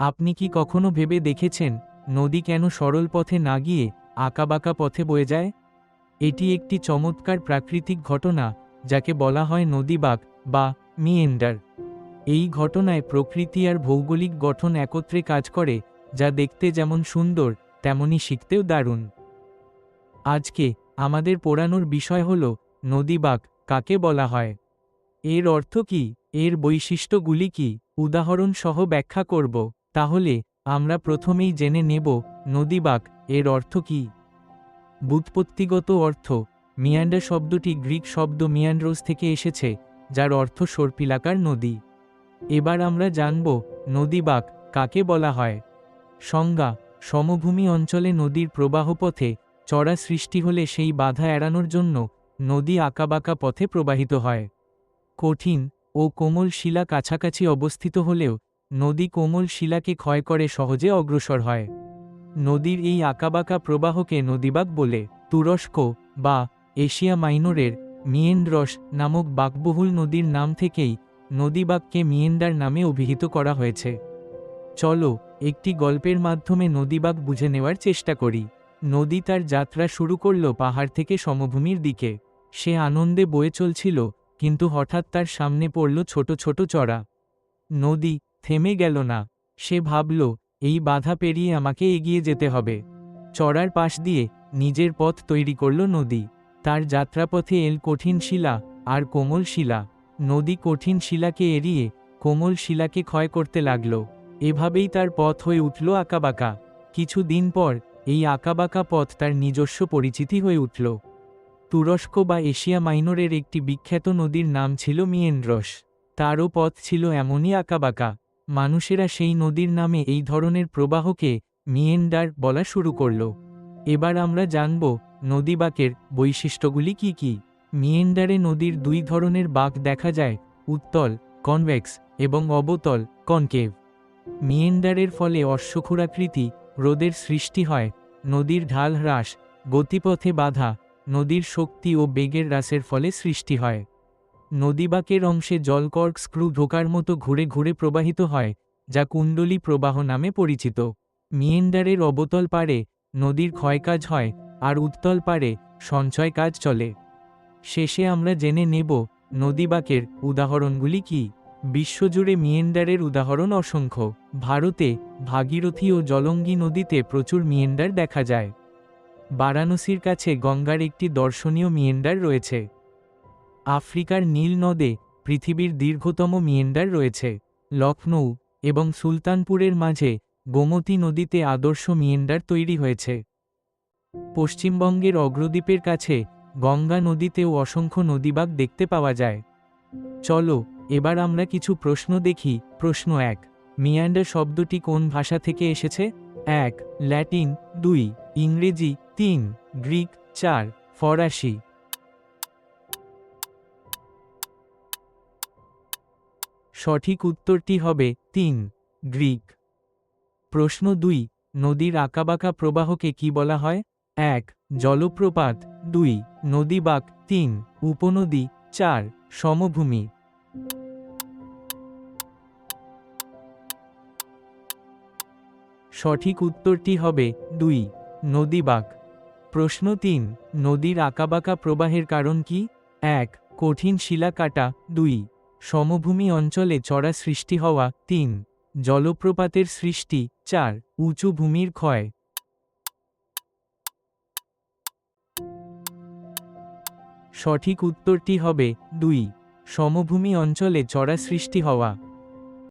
আপনি কি কখনো ভেবে দেখেছেন, নদী কেন সরল পথে না গিয়ে আঁকাবাঁকা পথে বয়ে যায়? এটি একটি চমৎকার প্রাকৃতিক ঘটনা, যাকে বলা হয় নদীবাগ বা মিয়েন্ডার। এই ঘটনায় প্রকৃতি আর ভৌগোলিক গঠন একত্রে কাজ করে, যা দেখতে যেমন সুন্দর, তেমনি শিখতেও দারুণ। আজকে আমাদের পোড়ানোর বিষয় হল নদীবাগ কাকে বলা হয়? এর অর্থ কি? এর বৈশিষ্ট্যগুলি কি? উদাহরণ সহ ব্যাখ্যা করব। তাহলে, আমরা প্রথমেই জেনে নেব, নদীবাক, এর অর্থ কী? বুৎপত্তিগত অর্থ, মিয়ান্ডার শব্দটি গ্রিক শব্দ মিয়ান্ড্রোস থেকে এসেছে, যার অর্থ সর্পিলাকার নদী। এবার আমরা জানব, নদীবাক, কাকে বলা হয়? সংজ্ঞা, সমভূমি অঞ্চলে নদীর প্রবাহপথে, চড়া সৃষ্টি হলে সেই বাধা এড়ানোর জন্য, নদী আঁকাবাঁকা পথে প্রবাহিত হয়। কঠিন ও কোমল শিলা কাছাকাছি অবস্থিত হলেও নদী কোমল শিলাকে ক্ষয় করে সহজে অগ্রসর হয়। নদীর এই আঁকাবাঁকা প্রবাহকে নদীবাগ বলে। তুরস্ক বা এশিয়া মাইনরের মিয়েন্ড্রস নামক বাকবহুল নদীর নাম থেকেই নদীবাগকে মিয়েন্ডার নামে অভিহিত করা হয়েছে। চলো, একটি গল্পের মাধ্যমে নদীবাগ বুঝে নেওয়ার চেষ্টা করি। নদী তার যাত্রা শুরু করল পাহাড় থেকে সমভূমির দিকে। সে আনন্দে বয়ে চলছিল, কিন্তু হঠাৎ তার সামনে পড়ল ছোট ছোট চড়া। নদী থেমে গেল না। সে ভাবল, এই বাধা পেরিয়ে আমাকে এগিয়ে যেতে হবে। চড়ার পাশ দিয়ে নিজের পথ তৈরি করল নদী। তার যাত্রাপথে এল কঠিন শিলা আর কোমল শিলা। নদী কঠিন শিলাকে এড়িয়ে কোমল শিলাকে ক্ষয় করতে লাগল। এভাবেই তার পথ হয়ে উঠল আঁকাবাঁকা। কিছু দিন পর এই আঁকাবাঁকা পথ তার নিজস্ব পরিচিতি হয়ে উঠল। তুরস্ক বা এশিয়া মাইনরের একটি বিখ্যাত নদীর নাম ছিল মিয়েন্ড্রস তারও পথ ছিল এমনই আঁকাবাঁকা। মানুষেরা সেই নদীর নামে এই ধরনের প্রবাহকে মিয়েন্ডার বলা শুরু করল। এবার আমরা জানব নদীবাকের বৈশিষ্ট্যগুলি কি কি। মিয়েন্ডারে নদীর দুই ধরনের বাঁক দেখা যায়, উত্তল, কনভেক্স, এবং অবতল, কনকেভ। মিয়েন্ডারের ফলে অশ্বক্ষুরাকৃতি রোদের সৃষ্টি হয়, নদীর ঢাল হ্রাস, গতিপথে বাধা, নদীর শক্তি ও বেগের হ্রাসের ফলে সৃষ্টি হয়। নদীবাকের অংশে জলকর্ক স্ক্রু ঢোকার মতো ঘুরে ঘুরে প্রবাহিত হয়, যা কুণ্ডলী প্রবাহ নামে পরিচিত। মিয়েন্ডারের অবতল পারে নদীর ক্ষয়কাজ হয় আর উত্তল পারে সঞ্চয় কাজ চলে। শেষে আমরা জেনে নেব নদীবাকের উদাহরণগুলি কি। বিশ্বজুড়ে মিয়েন্ডারের উদাহরণ অসংখ্য। ভারতে ভাগীরথী ও জলঙ্গি নদীতে প্রচুর মিয়েন্ডার দেখা যায়। বারাণসীর কাছে গঙ্গার একটি দর্শনীয় মিয়েন্ডার রয়েছে। আফ্রিকার নীল নদে পৃথিবীর দীর্ঘতম মিয়েন্ডার রয়েছে। লখনৌ এবং সুলতানপুরের মাঝে গোমতী নদীতে আদর্শ মিয়েন্ডার তৈরি হয়েছে। পশ্চিমবঙ্গের অগ্রদ্বীপের কাছে গঙ্গা নদীতেও অসংখ্য নদীবাগ দেখতে পাওয়া যায়। চলো, এবার আমরা কিছু প্রশ্ন দেখি। প্রশ্ন এক, মিয়ান্ডার শব্দটি কোন ভাষা থেকে এসেছে? এক, ল্যাটিন, দুই, ইংরেজি, তিন, গ্রিক, চার, ফরাসি। সঠিক উত্তরটি হবে তিন, গ্রিক। প্রশ্ন দুই, নদীর আঁকাবাঁকা প্রবাহকে কি বলা হয়? এক, জলপ্রপাত। দুই, নদীবাক। তিন, উপনদী। চার, সমভূমি। সঠিক উত্তরটি হবে দুই, নদীবাক। প্রশ্ন তিন, নদীর আঁকাবাঁকা প্রবাহের কারণ কি? এক, কঠিন শিলা কাটা দুই সমভূমি অঞ্চলে চড়া সৃষ্টি হওয়া তিন, জলপ্রপাতের সৃষ্টি চার, উঁচু ভূমির ক্ষয়। সঠিক উত্তরটি হবে দুই, সমভূমি অঞ্চলে চড়া সৃষ্টি হওয়া